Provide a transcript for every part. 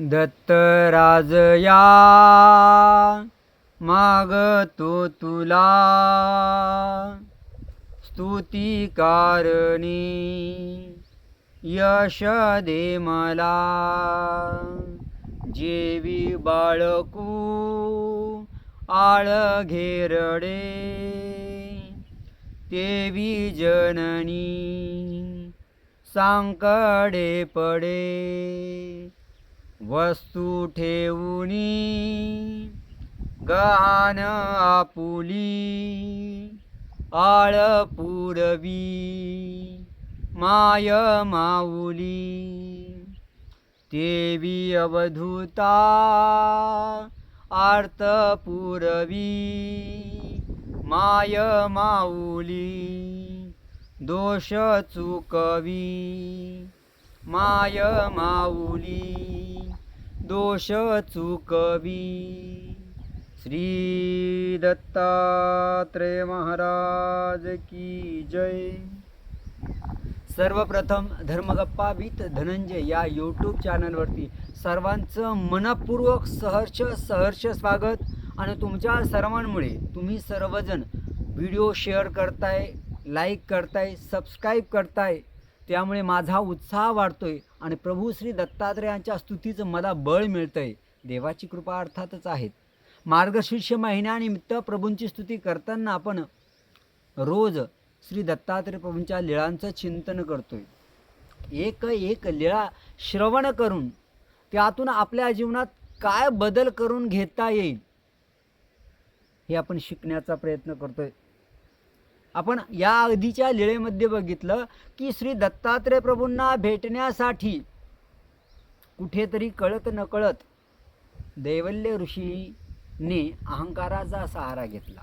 दत्तराजया मागतो तुला. स्तुती कारणी यश दे मला. जेवी बाळकू आळ घेरडे तेवी जननी सांकडे पडे. वस्तू ठेवूनी गहाण आपुली आळ पुरवी माय माऊली. देवी अवधूता आर्त पुरवी माय माऊली. दोष चुकवी माय माऊली. दोष चुकवी श्री दत्तात्रय महाराज की जय। सर्वप्रथम धर्मगप्पा विथ धनंजय या यूट्यूब चॅनलवरती सर्वांचं मनपूर्वक सहर्ष सहर्ष स्वागत आणि तुमच्या सर्वांमुळे तुम्ही सर्वजण व्हिडिओ शेअर करताय लाईक करताय सबस्क्राईब करताय त्यामुळे माझा उत्साह वाढतोय आणि प्रभू श्री दत्तात्रयांच्या स्तुतीचं मला बळ मिळतंय. देवाची कृपा अर्थातच आहेत. मार्गशीर्ष महिन्यानिमित्त प्रभूंची स्तुती करताना आपण रोज श्री दत्तात्रय प्रभूंच्या लीळांचं चिंतन करतोय. एक एक लीळा श्रवण करून त्यातून आपल्या जीवनात काय बदल करून घेता येईल हे आपण शिकण्याचा प्रयत्न करतोय. आपण या आधीच्या लीळेमध्ये बघितलं की श्री दत्तात्रय प्रभूंना भेटण्यासाठी कुठेतरी कळत नकळत दैवल्य ऋषीने अहंकाराचा सहारा घेतला.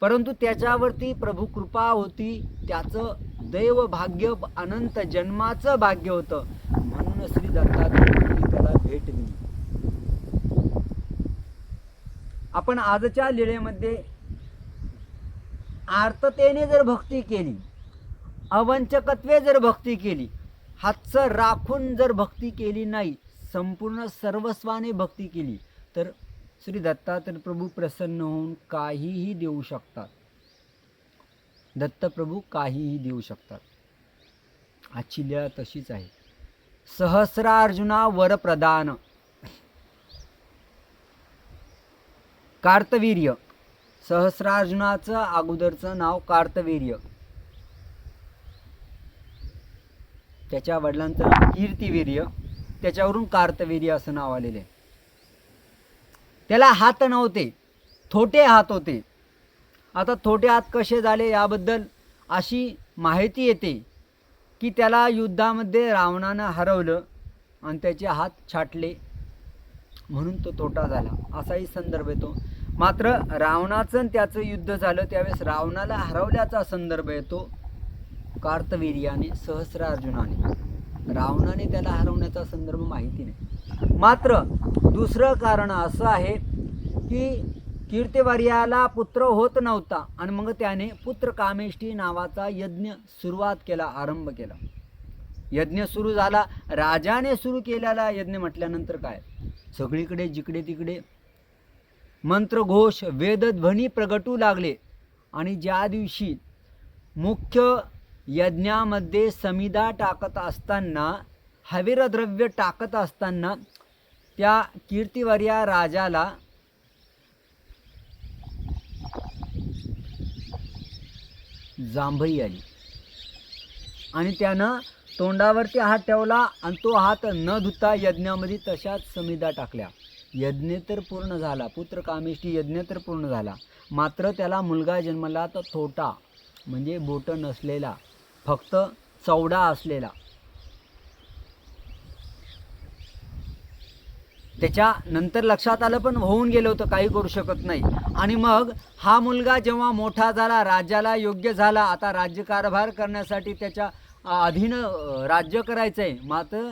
परंतु त्याच्यावरती प्रभू कृपा होती त्याचं दैव भाग्य अनंत जन्माचं भाग्य होतं म्हणून श्री दत्तात्रयांनी त्याला भेट दिली. आपण आजच्या लीळेमध्ये आर्ततेने जर भक्ती केली अवंचकत्वे जर भक्ती केली हातचं राखून जर भक्ती केली नाही संपूर्ण सर्वस्वाने भक्ती केली तर श्री दत्तात्रय प्रभू प्रसन्न होऊन काहीही देऊ शकतात. दत्तप्रभू काहीही देऊ शकतात. आजची लीळा तशीच आहे. सहस्रार्जुना वरप्रदान कार्तवीर्य. सहस्रार्जुनाचं अगोदरचं नाव कार्तवीर्य. त्याच्या वडिलांचं नाव कीर्तिवीर्य. त्याच्यावरून कार्तवीर्य असं नाव आलेलं आहे. त्याला हात नव्हते थोटे हात होते. आता थोटे हात कसे झाले याबद्दल अशी माहिती येते की त्याला युद्धामध्ये रावणानं हरवलं आणि त्याचे हात छाटले म्हणून तो तोटा झाला. असाही संदर्भ येतो. मात्र रावणाचं आणि त्याचं युद्ध झालं त्यावेळेस रावणाला हरवल्याचा संदर्भ येतो कार्तवीर्याने सहस्रार्जुनाने. रावणाने त्याला हरवण्याचा संदर्भ माहिती नाही. मात्र दुसरं कारण असं आहे की कीर्तिवर्याला पुत्र होत नव्हता आणि मग त्याने पुत्र कामेष्टी नावाचा यज्ञ सुरुवात केला आरंभ केला. यज्ञ सुरू झाला. राजाने सुरू केलेला यज्ञ म्हटल्यानंतर काय? सगळीकडे जिकडे तिकडे मंत्रघोष वेदध्वनी प्रगटू लागले. आणि ज्या दिवशी मुख्य यज्ञामध्ये समिदा टाकत असताना हवीरद्रव्य टाकत असताना त्या कीर्तिवर्या राजाला जांभई आली. आणि त्यानं तोंडावरती हात ठेवला आणि तो हात न धुता यज्ञामध्ये तशाच समिदा टाकल्या. यज्ञ तर पूर्ण झाला. पुत्र कामेष्टी यज्ञ तर पूर्ण झाला. मात्र त्याला मुलगा जन्मला तर थोटा म्हणजे बोट नसलेला फक्त चौडा असलेला. त्याच्या नंतर लक्षात आलं पण होऊन गेलं होतं काही करू शकत नाही. आणि मग हा मुलगा जेव्हा मोठा झाला राज्याला योग्य झाला आता राज्यकारभार करण्यासाठी त्याच्या अधीन राज्य करायचं आहे मात्र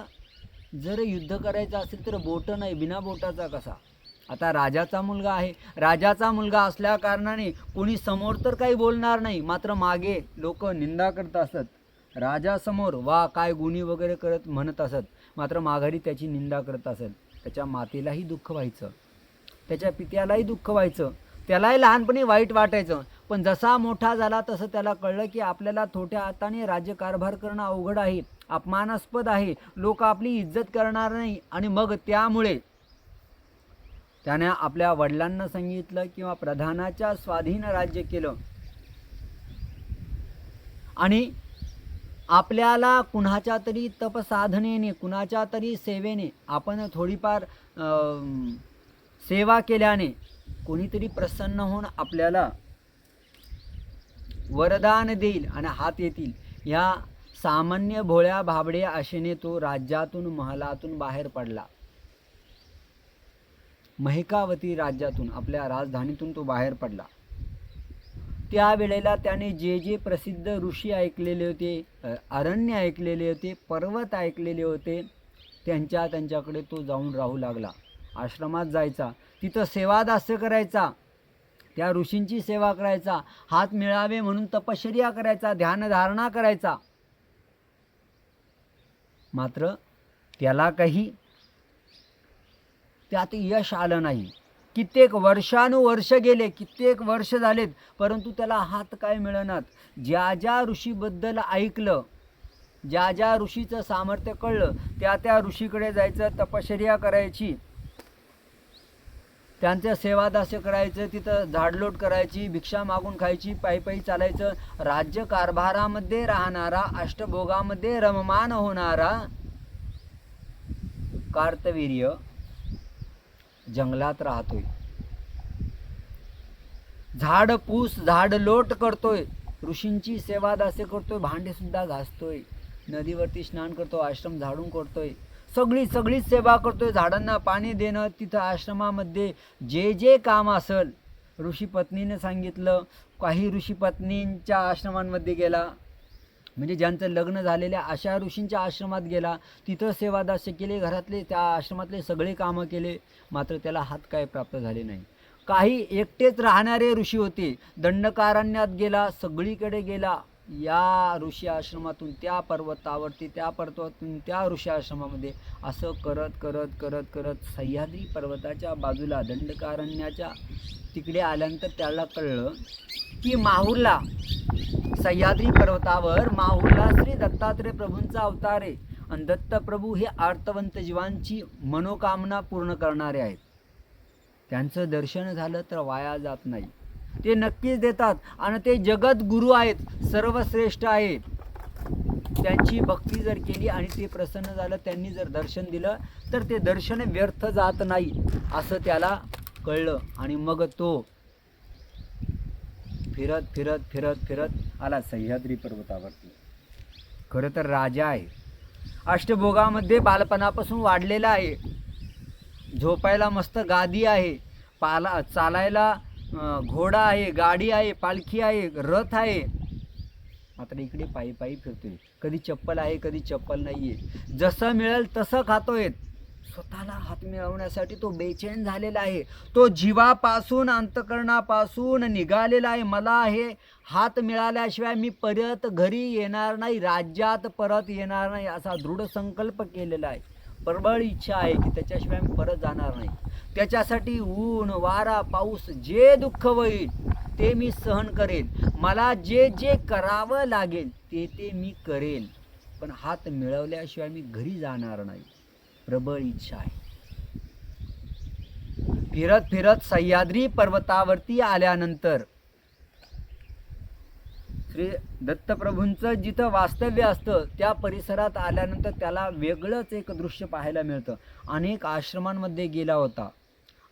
जर युद्ध करायचं असेल तर बोट नाही बिना बोटाचा कसा? आता राजाचा मुलगा आहे. राजाचा मुलगा असल्या कारणाने कोणी समोर तर काही बोलणार नाही. मात्र मागे लोक निंदा करत असत. राजासमोर वा काय गुणी वगैरे करत म्हणत असत. मात्र माघारी त्याची निंदा करत असत. त्याच्या मातेलाही दुःख व्हायचं. त्याच्या पित्यालाही दुःख व्हायचं. त्यालाही लहानपणी वाईट वाटायचं. पण जसा मोठा झाला तसं त्याला कळलं की आपल्याला थोट्या हाताने राज्यकारभार करणं अवघड आहे. अपमानास्पद आहे. लोक आपली इज्जत करणार नाही आणि मग त्यामुळे त्याने आपल्या वडिलांना सांगितलं किंवा प्रधानाच्या स्वाधीन राज्य केलं. आणि आपल्याला कुणाच्या तरी तपसाधनेने कुणाच्या तरी सेवेने आपण थोडीफार सेवा केल्याने कोणीतरी प्रसन्न होऊन आपल्याला वरदान देईल आणि हात येतील. ह्या सामान्य भोळ्या भाबडे आशेने तो राज्यातून महलातून बाहेर पडला. महिकावती राज्यातून आपल्या राजधानीतून तो बाहेर पडला. त्यावेळेला त्याने जे जे प्रसिद्ध ऋषी ऐकलेले होते अरण्य ऐकलेले होते पर्वत ऐकलेले होते त्यांच्या त्यांच्याकडे तो जाऊन राहू लागला. आश्रमात जायचा. तिथं सेवादास्य करायचा. त्या ऋषींची सेवा करायचा. हात मिळावे म्हणून तपश्चर्या करायचा. ध्यानधारणा करायचा. मात्र त्याला काही त्यात यश आलं नाही. कित्येक वर्षानुवर्ष गेले कित्येक वर्ष झालेत परंतु त्याला हात काय मिळणार ज्या ज्या ऋषीबद्दल ऐकलं ज्या ज्या ऋषीचं सामर्थ्य कळलं त्या त्या ऋषीकडे जायचं तपश्चर्या करायची. त्यांचं सेवादास्य करायचं तिथं झाडलोट करायची भिक्षा मागून खायची पायी पायी चालायचं. राज्य कारभारामध्ये राहणारा अष्टभोगामध्ये रममान होणारा कार्तवीर्य जंगलात राहतोय. झाड पूस झाड लोट करतोय. ऋषींची सेवादास्य करतोय भांडे सुद्धा घासतोय. नदीवरती स्नान करतो आश्रम झाडून करतोय. सगळी सगळीच सेवा करतोय. झाडांना पाणी देणं तिथं आश्रमामध्ये जे जे काम असेल ऋषी पत्नीने सांगितलं काही ऋषी पत्नींच्या आश्रमांमध्ये गेला. म्हणजे ज्यांचं लग्न झालेल्या अशा ऋषींच्या आश्रमात गेला. तिथं सेवादास्य केले घरातले त्या आश्रमातले सगळे कामं केले. मात्र त्याला हात काय प्राप्त झाले नाही. काही एकटेच राहणारे ऋषी होते. दंडकारण्यात गेला सगळीकडे गेला. या ऋषी आश्रमातून त्या पर्वतावरती त्या पर्वतातून त्या ऋषी आश्रमामध्ये असं करत करत करत करत सह्याद्री पर्वताच्या बाजूला दंडकारण्याच्या तिकडे आल्यानंतर त्याला कळलं की माहूरला सह्याद्री पर्वतावर माहूरला श्री दत्तात्रय प्रभूंचा अवतार आहे. आणि दत्तप्रभू हे आर्तवंत जीवांची मनोकामना पूर्ण करणारे आहेत. त्यांचं दर्शन झालं तर वाया जात नाही. ते नक्कीच देतात. आणि ते जगद्गुरू आहेत सर्वश्रेष्ठ आहेत त्यांची भक्ती जर केली आणि ते प्रसन्न झालं त्यांनी जर दर्शन दिलं तर ते दर्शन व्यर्थ जात नाही असं त्याला कळलं. आणि मग तो फिरत फिरत फिरत फिरत आला सह्याद्री पर्वतावरती. खरं तर राजा आहे. अष्टभोगामध्ये बालपणापासून वाढलेला आहे. झोपायला मस्त गादी आहे. पाला चालायला घोडा आहे गाडी आहे पालखी आहे रथ आहे. मात्र इकडे पायी पायी फिरतोय. कधी चप्पल आहे कधी चप्पल नाही आहे जसं मिळेल तसं खातोय. स्वतःला हात मिळवण्यासाठी तो बेचैन झालेला आहे. तो जीवापासून अंतकरणापासून निघालेला आहे. मला हे हात मिळाल्याशिवाय मी परत घरी येणार नाही राज्यात परत येणार नाही असा दृढ संकल्प केलेला आहे. प्रबळ इच्छा आहे की त्याच्याशिवाय मी परत जाणार नाही. त्याच्यासाठी ऊन वारा पाऊस जे दुःख होईल ते मी सहन करेन. मला जे जे करावं लागेल ते ते मी करेन. पण हात मिळवल्याशिवाय मी घरी जाणार नाही. प्रबळ इच्छा आहे. फिरत फिरत सह्याद्री पर्वतावरती आल्यानंतर श्री दत्तप्रभूंचं जिथं वास्तव्य असतं त्या परिसरात आल्यानंतर त्याला वेगळंच एक दृश्य पाहायला मिळतं. अनेक आश्रमांमध्ये गेला होता.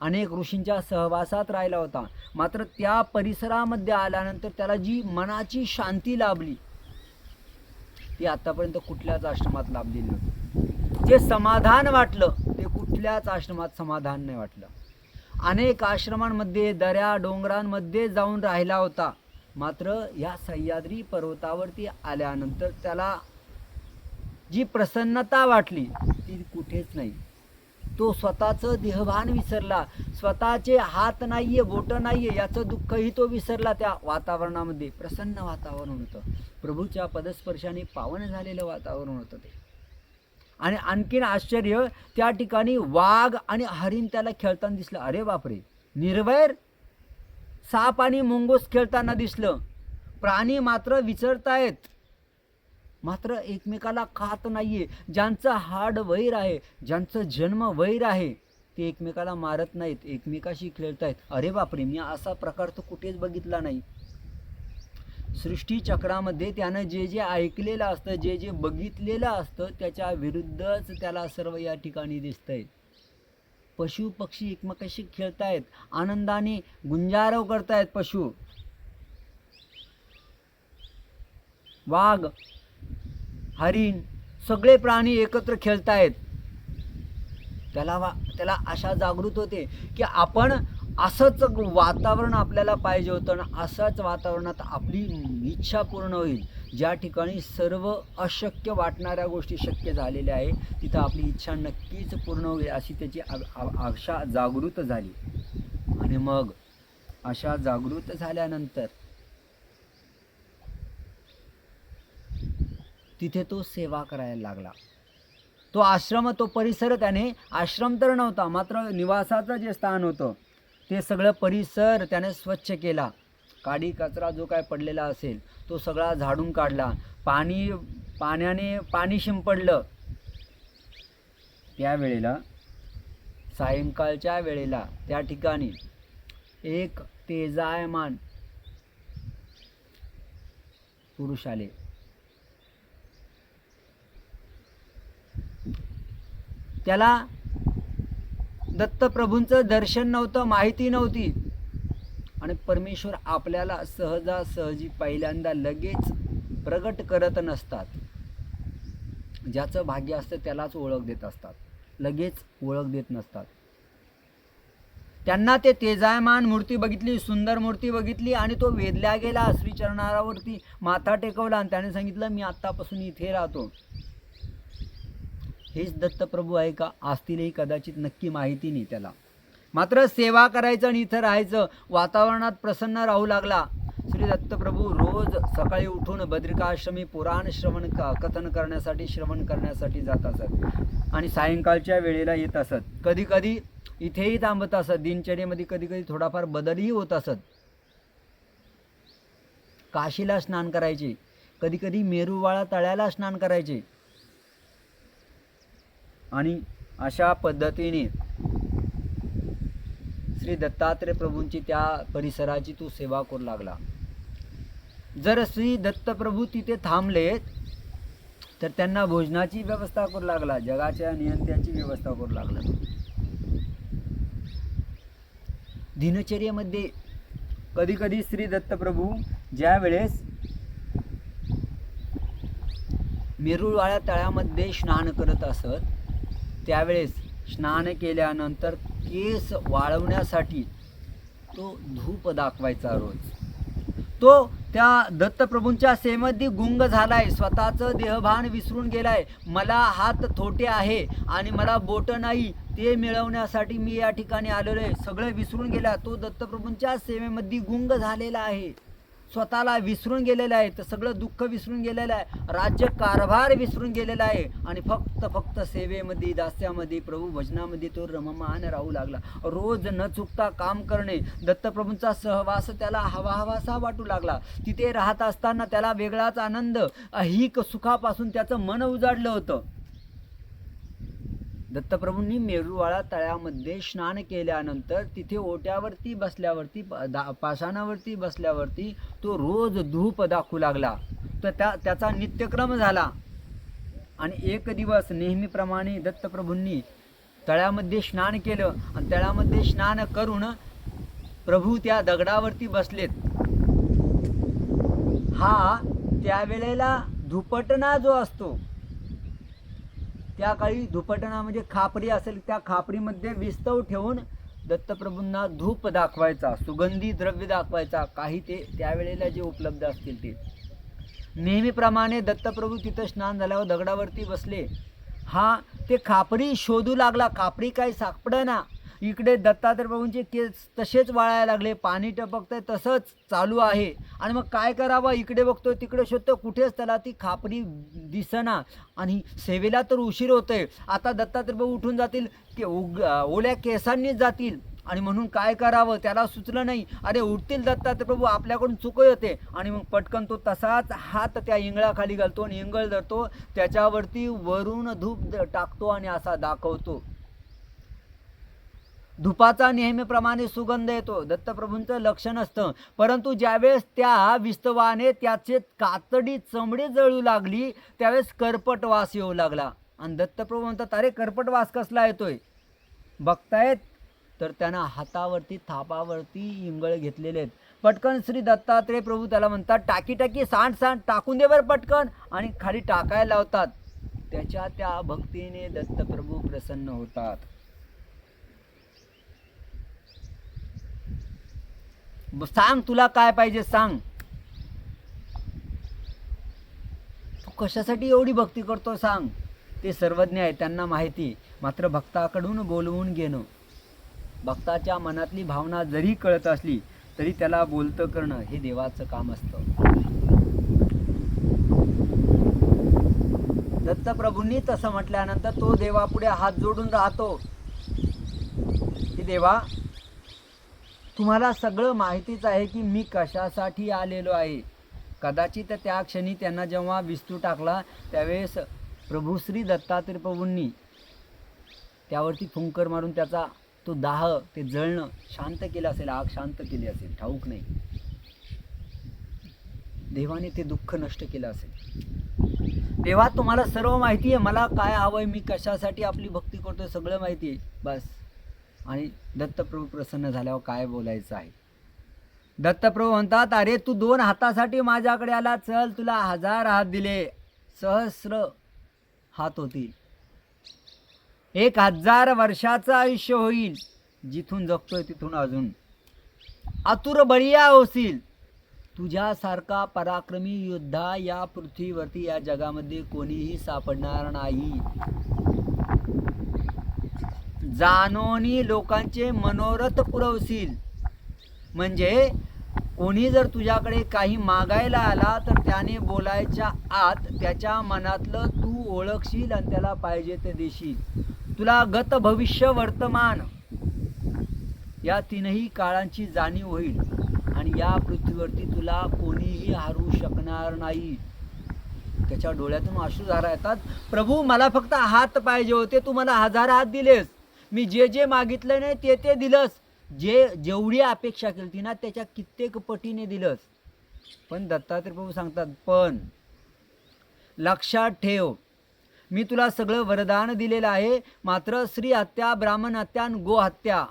अनेक ऋषींच्या सहवासात राहिला होता. मात्र त्या परिसरामध्ये आल्यानंतर त्याला जी मनाची शांती लाभली ती आतापर्यंत कुठल्याच आश्रमात लाभली नव्हती. जे समाधान वाटलं ते कुठल्याच आश्रमात समाधान नाही वाटलं. अनेक आश्रमांमध्ये दऱ्या डोंगरांमध्ये जाऊन राहिला होता. मात्र या सह्याद्री पर्वतावरती आल्यानंतर त्याला जी प्रसन्नता वाटली ती कुठेच नाही. तो स्वतःचं देहभान विसरला. स्वतःचे हात नाही आहे बोटं नाही आहे याचं दुःखही तो विसरला त्या वातावरणामध्ये. प्रसन्न वातावरण होतं. प्रभूच्या पदस्पर्शाने पावन झालेलं वातावरण होतं ते. आणि आणखीन आश्चर्य त्या ठिकाणी वाघ आणि हरिण त्याला खेळताना दिसलं. अरे बापरे! निर्वैर साप आणि मुंगूस खेळताना दिसलं. प्राणी मात्र विचरतायत. मात्र एकमेकाला खात नाहीये. ज्यांचं हाड वैर आहे ज्यांचं जन्म वैर आहे ते एकमेकाला मारत नाहीत एकमेकाशी खेळतायत. अरे बापरे मी असा प्रकार तर कुठेच बघितला नाही. सृष्टीचक्रामध्ये त्यानं जे जे ऐकलेलं असतं जे जे बघितलेलं असतं त्याच्या विरुद्धच त्याला सर्व या ठिकाणी दिसतंय. पशु पक्षी एकमेकाशी खेळतायत. आनंदाने गुंजारव करतायत पशु. वाघ हरिण सगळे प्राणी एकत्र खेळतायत. त्याला वा त्याला अशा जागृत होते की आपण असंच वातावरण आपल्याला पाहिजे होतं आणि असंच वातावरणात आपली इच्छा पूर्ण होईल. ज्या ठिकाणी सर्व अशक्य वाटणाऱ्या गोष्टी शक्य झालेल्या आहे तिथं आपली इच्छा नक्कीच पूर्ण होईल अशी त्याची आ- आशा जागृत झाली. आणि मग अशा जागृत झाल्यानंतर तिथे तो सेवा करायला लागला. तो आश्रम तो परिसर त्याने आश्रम तर नव्हता मात्र निवासाचं जे स्थान होतं ते सगळं परिसर त्याने स्वच्छ केला. काडी कचरा जो काय पडलेला असेल तो सगळा झाडून काढला. पाणी पाण्याने पाणी शिंपडलं. त्यावेळेला सायंकाळच्या वेळेला त्या ठिकाणी एक तेजायमान पुरुष आले. त्याला दत्तप्रभूंचं दर्शन नव्हतं माहिती नव्हती. आणि परमेश्वर आपल्याला सहजासहजी पहिल्यांदा लगेच प्रगट करत नसतात. ज्याचं भाग्य असतं त्यालाच ओळख देत असतात. लगेच ओळख देत नसतात. त्यांना ते तेजायमान मूर्ती बघितली सुंदर मूर्ती बघितली आणि तो वेधल्या गेला श्रीचरणारावरती माथा टेकवला आणि त्याने सांगितलं मी आत्तापासून इथे राहतो. हेच दत्तप्रभू आहे का? असतीलही कदाचित नक्की माहिती नाही त्याला. मात्र सेवा करायचं आणि इथं राहायचं वातावरणात प्रसन्न राहू लागला. श्री दत्तप्रभू रोज सकाळी उठून बद्रिकाश्रमी पुराण श्रवण क- कथन करण्यासाठी श्रवण करण्यासाठी जात असत. आणि सायंकाळच्या वेळेला येत असत. कधी कधी इथेही थांबत असत. दिनचर्येमध्ये कधी कधी थोडाफार बदलही होत असत. काशीला स्नान करायचे. कधी कधी तळ्याला स्नान करायचे. आणि अशा पद्धतीने श्री दत्तात्रय प्रभूंची त्या परिसराची तू सेवा करू लागला. जर श्री दत्तप्रभू तिथे थांबलेत तर त्यांना भोजनाची व्यवस्था करू लागला जगाच्या नियंत्यांची व्यवस्था करू लागला. दिनचर्येमध्ये कधी कधी श्री दत्तप्रभू ज्या वेळेस मेरुळवाळ्या तळ्यामध्ये स्नान करत असत त्यावेळेस स्नान केल्यानंतर केस वाळवण्यासाठी तो धूप दाखवायचा रोज. तो त्या दत्तप्रभूंच्या सेमध्ये गुंग झालाय स्वतःचं देहभान विसरून गेलाय. मला हात थोटे आहे आणि मला बोट नाही ते मिळवण्यासाठी मी या ठिकाणी आलेलो आहे. सगळं विसरून गेला तो दत्तप्रभूंच्या सेवेमध्ये गुंग झालेला आहे. स्वतःला विसरून गेलेलं आहे तर सगळं दुःख विसरून गेलेलं आहे. राज्य कारभार विसरून गेलेला आहे. आणि फक्त फक्त सेवेमध्ये दास्यामध्ये प्रभू भजनामध्ये तो रममान राहू लागला. रोज न चुकता काम करणे दत्तप्रभूंचा सहवास त्याला हवा हवासा वाटू लागला. तिथे राहत असताना त्याला वेगळाच आनंद अहिक सुखापासून त्याचं मन उजाडलं होतं. दत्तप्रभूंनी मेरूवाळा तळ्यामध्ये स्नान केल्यानंतर तिथे ओट्यावरती बसल्यावरती प- दा पाषाणावरती बसल्यावरती तो रोज धूप दाखवू लागला. तर त्या त्याचा नित्यक्रम झाला. आणि एक दिवस नेहमीप्रमाणे दत्तप्रभूंनी तळ्यामध्ये स्नान केलं आणि तळ्यामध्ये स्नान करून प्रभू त्या दगडावरती बसलेत. हा त्यावेळेला धुपटणा जो असतो त्या काळी धुपटणा म्हणजे खापरी असेल त्या खापरीमध्ये विस्तव ठेवून दत्तप्रभूंना धूप दाखवायचा सुगंधी द्रव्य दाखवायचा काही ते त्यावेळेला जे उपलब्ध असतील ते. नेहमीप्रमाणे दत्तप्रभू तिथं स्नान झाल्यावर दगडावरती बसले. हा ते खापरी शोधू लागला. खापरी काही सापडना. इकडे दत्तात्रय प्रभूंचे केस तसेच वाळायला लागले. पाणी टपकतंय तसंच चालू आहे. आणि मग काय करावं? इकडे बघतोय तिकडे शोधतो कुठेच त्याला ती खापरी दिसना. आणि सेवेला तर उशीर होतोय. आता दत्तात्रय प्रभू उठून जातील के उग ओल्या केसांनीच जातील. आणि म्हणून काय करावं? त्याला सुचलं नाही. अरे उठतील दत्तात्रय प्रभू आपल्याकडून चुक होते आणि मग पटकन तो तसाच हात त्या इंगळाखाली घालतो आणि इंगळ धरतो. त्याच्यावरती वरून धूप टाकतो आणि असा दाखवतो. धुपाचा नेहमीप्रमाणे सुगंध येतो. दत्तप्रभूंचं लक्ष नसतं परंतु ज्यावेळेस त्या विस्तवाने त्याचे कातडी चमडी जळू लागली त्यावेळेस करपट वास येऊ लागला. आणि दत्तप्रभू म्हणतात अरे करपट वास कसला येतोय? बघतायत? तर त्यांना हातावरती थापावरती इंगळ घेतलेले आहेत. पटकन श्री दत्तात्रय प्रभू त्याला म्हणतात टाकी टाकी सांड सांड टाकून दे बरं पटकन. आणि खाली टाकायला लावतात. त्याच्या त्या भक्तीने दत्तप्रभू प्रसन्न होतात. सांग तुला काय पाहिजे सांग. तू कशासाठी एवढी भक्ती करतो सांग. ते सर्वज्ञ आहे त्यांना माहिती. मात्र भक्ताकडून बोलवून घेणं. भक्ताच्या मनातली भावना जरी कळत असली तरी त्याला बोलतं करणं हे देवाचं काम असतं. दत्तप्रभूंनी तसं म्हटल्यानंतर तो देवापुढे हात जोडून राहतो. की देवा तुम्हाला सगळं माहितीच आहे की मी कशासाठी आलेलो आहे. कदाचित त्या क्षणी त्यांना जेव्हा विस्तू टाकला त्यावेळेस प्रभू श्री दत्तात्रय प्रभूंनी त्यावरती फुंकर मारून त्याचा तो दाह ते जळणं शांत केलं असेल आग शांत केली असेल ठाऊक नाही. देवाने ते दुःख नष्ट केलं असेल. देवा तुम्हाला सर्व माहिती आहे. मला काय हवंय मी कशासाठी आपली भक्ती करतोय सगळं माहिती आहे. बस. आणि दत्तप्रभू प्रसन्न झाल्यावर काय बोलायचं आहे? दत्तप्रभू म्हणतात अरे तू दोन हातासाठी माझ्याकडे आला चल तुला हजार हात दिले. सहस्र हात होतील. एक हजार वर्षाचं आयुष्य होईल जिथून जगतोय तिथून अजून. आतुर बळीया होशील. तुझ्यासारखा पराक्रमी योद्धा या पृथ्वीवरती या जगामध्ये कोणीही सापडणार नाही. जाणोनी लोकांचे मनोरथ पुरवशील. म्हणजे कोणी जर तुझ्याकडे काही मागायला आला तर त्याने बोलायच्या आत त्याच्या मनातलं तू ओळखशील आणि त्याला पाहिजे ते देशील. तुला गत भविष्य वर्तमान. या तीनही काळांची जाणीव होईल आणि या पृथ्वीवरती तुला कोणीही हरवू शकणार नाही. त्याच्या डोळ्यातून अश्रुधारा येतात. प्रभू मला फक्त हात पाहिजे होते. तू मला हजार हात दिलेस. मी जे जे मागितलं नाही ते ते दिलंस. जे जेवढी अपेक्षा केली ती ना त्याच्या कित्येक पटीने दिलंस. पण दत्तात्रय प्रभू सांगतात पण लक्षात ठेव. मी तुला सगळं वरदान दिलेलं आहे. मात्र स्त्री हत्या ब्राह्मण हत्या आणि गो हत्या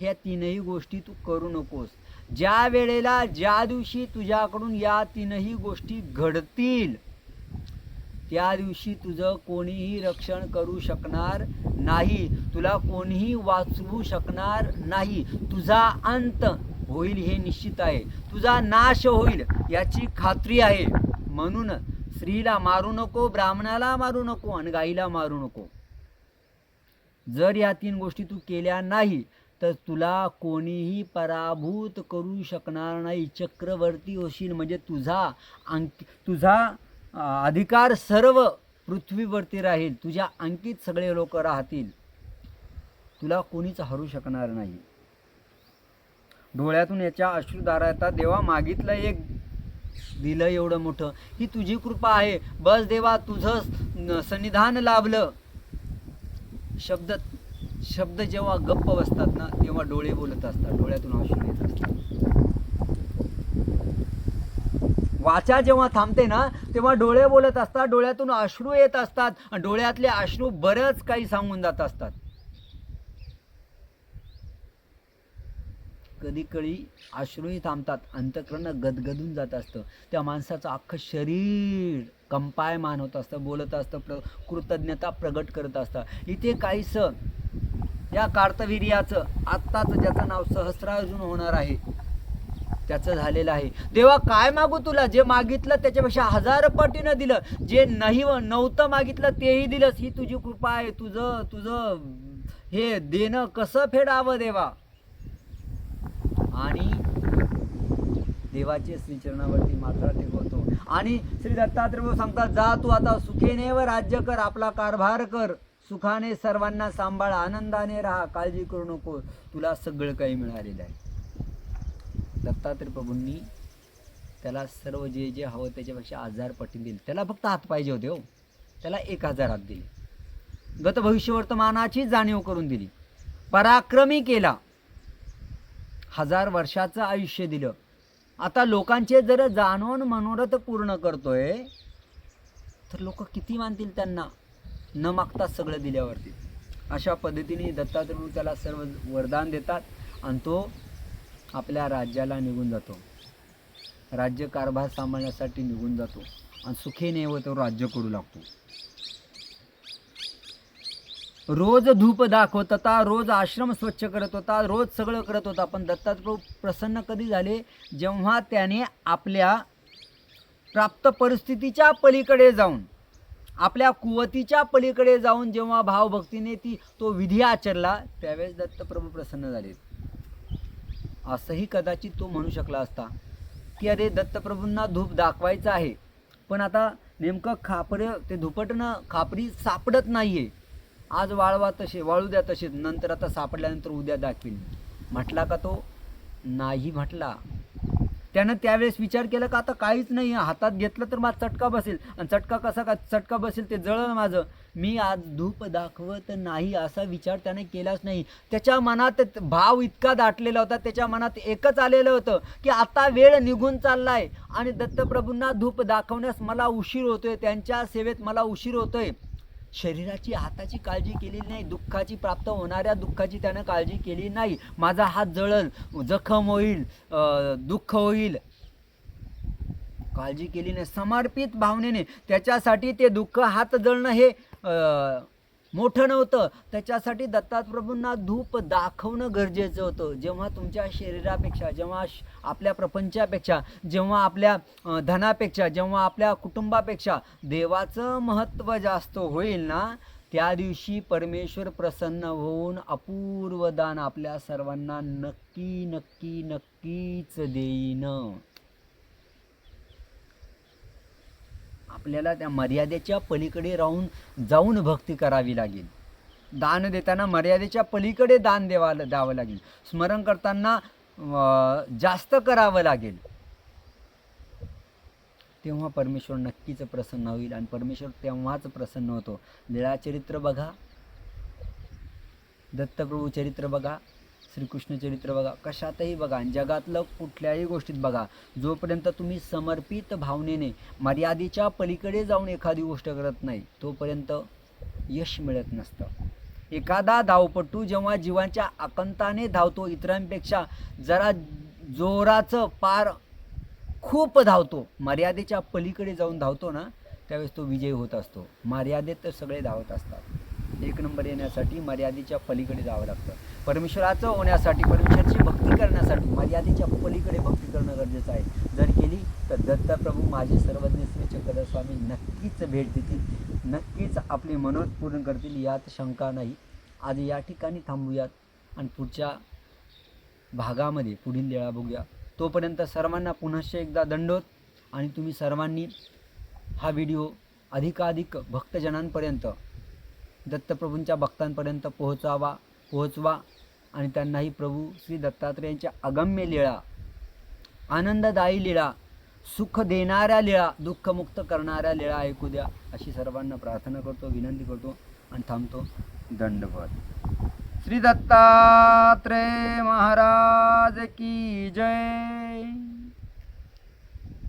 ह्या तीनही गोष्टी तू करू नकोस. ज्या वेळेला ज्या दिवशी तुझ्याकडून या तीनही गोष्टी घडतील त्या दिवशी तुझं कोणीही रक्षण करू शकणार नाही. तुला कोणीही वाचवू शकणार नाही. तुझा अंत होईल हे निश्चित आहे. तुझा नाश होईल याची खात्री आहे. म्हणून स्त्रीला मारू नको ब्राह्मणाला मारू नको आणि गाईला मारू नको. जर या तीन गोष्टी तू केल्या नाही तर तुला कोणीही पराभूत करू शकणार नाही. चक्रवर्ती होशील. म्हणजे तुझा अंक तुझा अधिकार सर्व पृथ्वीवरती राहील. तुझ्या अंकित सगळे लोक राहतील. तुला कोणीच हरू शकणार नाही. डोळ्यातून याच्या अश्रुधारा येतात देवा मागितलं एक. दिलं एवढं मोठं. ही तुझी कृपा आहे. बस देवा तुझं सन्निधान लाभलं. शब्द शब्द जेव्हा गप्प बसतात ना तेव्हा डोळे बोलत असतात. डोळ्यातून अश्रू येत असतात. वाचा जेव्हा थांबते ना तेव्हा डोळे बोलत असतात डोळ्यातून अश्रू येत असतात आणि डोळ्यातले अश्रू बरंच काही सांगून जात असतात. कधी कळी अश्रूही थांबतात अंतकरण गदगदून जात असतं. त्या माणसाचं अख्खं शरीर कंपायमान होत असतं बोलत असतं प्र कृतज्ञता प्रगट करत असतं. इथे काहीसं या कार्तवीर्याचं आत्ताच ज्याचं नाव सहस्रार्जुन होणार आहे त्याचं झालेलं आहे. देवा काय मागू तुला? जे मागितलं त्याच्यापेक्षा हजार पटीनं दिलं. जे नाही नव्हतं मागितलं तेही दिलंस. ही तुझी कृपा आहे. तुझं तुझं हे देणं कसं फेडावं देवा? आणि देवाचे श्रीचरणावरती मात्र टेकवतो आणि श्री दत्तात्रय सांगतात जा तू आता सुखेने व राज्य कर. आपला कारभार कर. सुखाने सर्वांना सांभाळ. आनंदाने राहा. काळजी करू नको. तुला सगळं काही मिळालेलं आहे. दत्तात्रय प्रभूंनी त्याला सर्व जे जे हवं त्याच्यापेक्षा हजार पटी दिले. त्याला फक्त हात पाहिजे होते हो. त्याला एक हजार हात दिले. गत भविष्य वर्तमानाची जाणीव करून दिली. पराक्रमी केला. हजार वर्षाचं आयुष्य दिलं. आता लोकांचे जर जाणून मनोरथ पूर्ण करतोय तर लोक किती मानतील त्यांना? न मागता सगळं दिल्यावरती. अशा पद्धतीने दत्तात्रय त्याला सर्व वरदान देतात. आणि तो आपल्या राज्याला निघून जातो. राज्य कारभार सांभाळण्यासाठी निघून जातो आणि सुखेने व तो राज्य करू लागतो. रोज धूप दाखवत होता रोज आश्रम स्वच्छ करत होता रोज सगळं करत होता पण दत्तात्रय प्रसन्न कधी झाले? जेव्हा त्याने आपल्या प्राप्त परिस्थितीच्या पलीकडे जाऊन आपल्या कुवतीच्या पलीकडे जाऊन जेव्हा भावभक्तीने ती तो विधी आचरला त्यावेळेस दत्तप्रभू प्रसन्न झाले. असंही कदाचित तो म्हणू शकला असता की अरे दत्तप्रभूंना धूप दाखवायचं आहे पण आता नेमकं खापरं ते धुपटणं खापरी सापडत नाही आहे आज वाळवा तसे वाळू द्या तसे नंतर आता सापडल्यानंतर उद्या दाखवीन. म्हटला का तो? नाही म्हटला. त्यानं त्यावेळेस विचार केला का आता काहीच नाही आहे. हातात घेतलं तर माझा चटका बसेल. आणि चटका कसा का चटका बसेल ते जळलं माझं. मी आज धूप दाखवत नाही असा विचार त्याने केलाच नाही. त्याच्या मनात भाव इतका दाटलेला होता. त्याच्या मनात एकच आलेलं होतं की आता वेळ निघून चाललाय. आणि दत्तप्रभूंना धूप दाखवण्यास मला उशीर होतोय. त्यांच्या सेवेत मला उशीर होतोय. शरीराची हाताची काळजी केली नाही दुःखाची प्राप्त होणाऱ्या दुःखाची त्यानं काळजी केली नाही. माझा हात जळल जखम होईल दुःख होईल. काळजी केली नाही समर्पित भावनेने त्याच्यासाठी ते दुःख हात जळणं हे मोठं नव्हतं. त्याच्यासाठी दत्ताप्रभूंना धूप दाखवणं गरजेचं होतं. जेव्हा तुमच्या शरीरापेक्षा जेव्हा श- आपल्या प्रपंचापेक्षा जेव्हा आपल्या धनापेक्षा जेव्हा आपल्या कुटुंबापेक्षा देवाचं महत्त्व जास्त होईल ना त्या दिवशी परमेश्वर प्रसन्न होऊन अपूर्व दान आपल्या सर्वांना नक्की नक्की नक्कीच देईन. आपल्याला त्या मर्यादेच्या पलीकडे राहून जाऊन भक्ती करावी लागेल. दान देताना मर्यादेच्या पलीकडे दान देवा द्यावं लागेल. स्मरण करताना जास्त करावं लागेल. तेव्हा परमेश्वर नक्कीच प्रसन्न होईल आणि परमेश्वर तेव्हाच प्रसन्न होतो. लीळाचरित्र बघा. दत्तप्रभू चरित्र बघा. श्रीकृष्ण चरित्र बघा. कशातही बघा. जगातलं कुठल्याही गोष्टीत बघा. जोपर्यंत तुम्ही समर्पित भावनेने मर्यादेच्या पलीकडे जाऊन एखादी गोष्ट करत नाही तोपर्यंत यश मिळत नसतं. एखादा धावपटू जेव्हा जीवांच्या आकंताने धावतो इतरांपेक्षा जरा जोराचं पार खूप धावतो मर्यादेच्या पलीकडे जाऊन धावतो ना त्यावेळेस तो विजयी होत असतो. मर्यादेत तर सगळे धावत असतात. एक नंबर येण्यासाठी मर्यादेच्या पलीकडे जावं लागतं. परमेश्वराचं होण्यासाठी परमेश्वराची भक्ती करण्यासाठी मर्यादेच्या पलीकडे भक्ती करणं गरजेचं आहे. जर केली तर दत्तप्रभू माझे सर्वज्ञ श्री चक्रधर स्वामी नक्कीच भेट देतील. नक्कीच आपली मनोत पूर्ण करतील यात शंका नाही. आज या ठिकाणी थांबूयात आणि पुढच्या भागामध्ये पुढील वेळा बघूया. तोपर्यंत सर्वांना पुनश्च एकदा दंडोत आणि तुम्ही सर्वांनी हा व्हिडिओ अधिकाधिक भक्तजनांपर्यंत दत्तप्रभूंच्या भक्तांपर्यंत पोहोचावा पोहोचवा. आणि त्यांनाही प्रभू श्री दत्तात्रेयांच्या अगम्य लीळा आनंददायी लीळा सुख देणाऱ्या लीळा दुःखमुक्त करणाऱ्या लीळा ऐकू द्या अशी सर्वांना प्रार्थना करतो विनंती करतो आणि थांबतो दंडवत. श्री दत्तात्रेय महाराज की जय.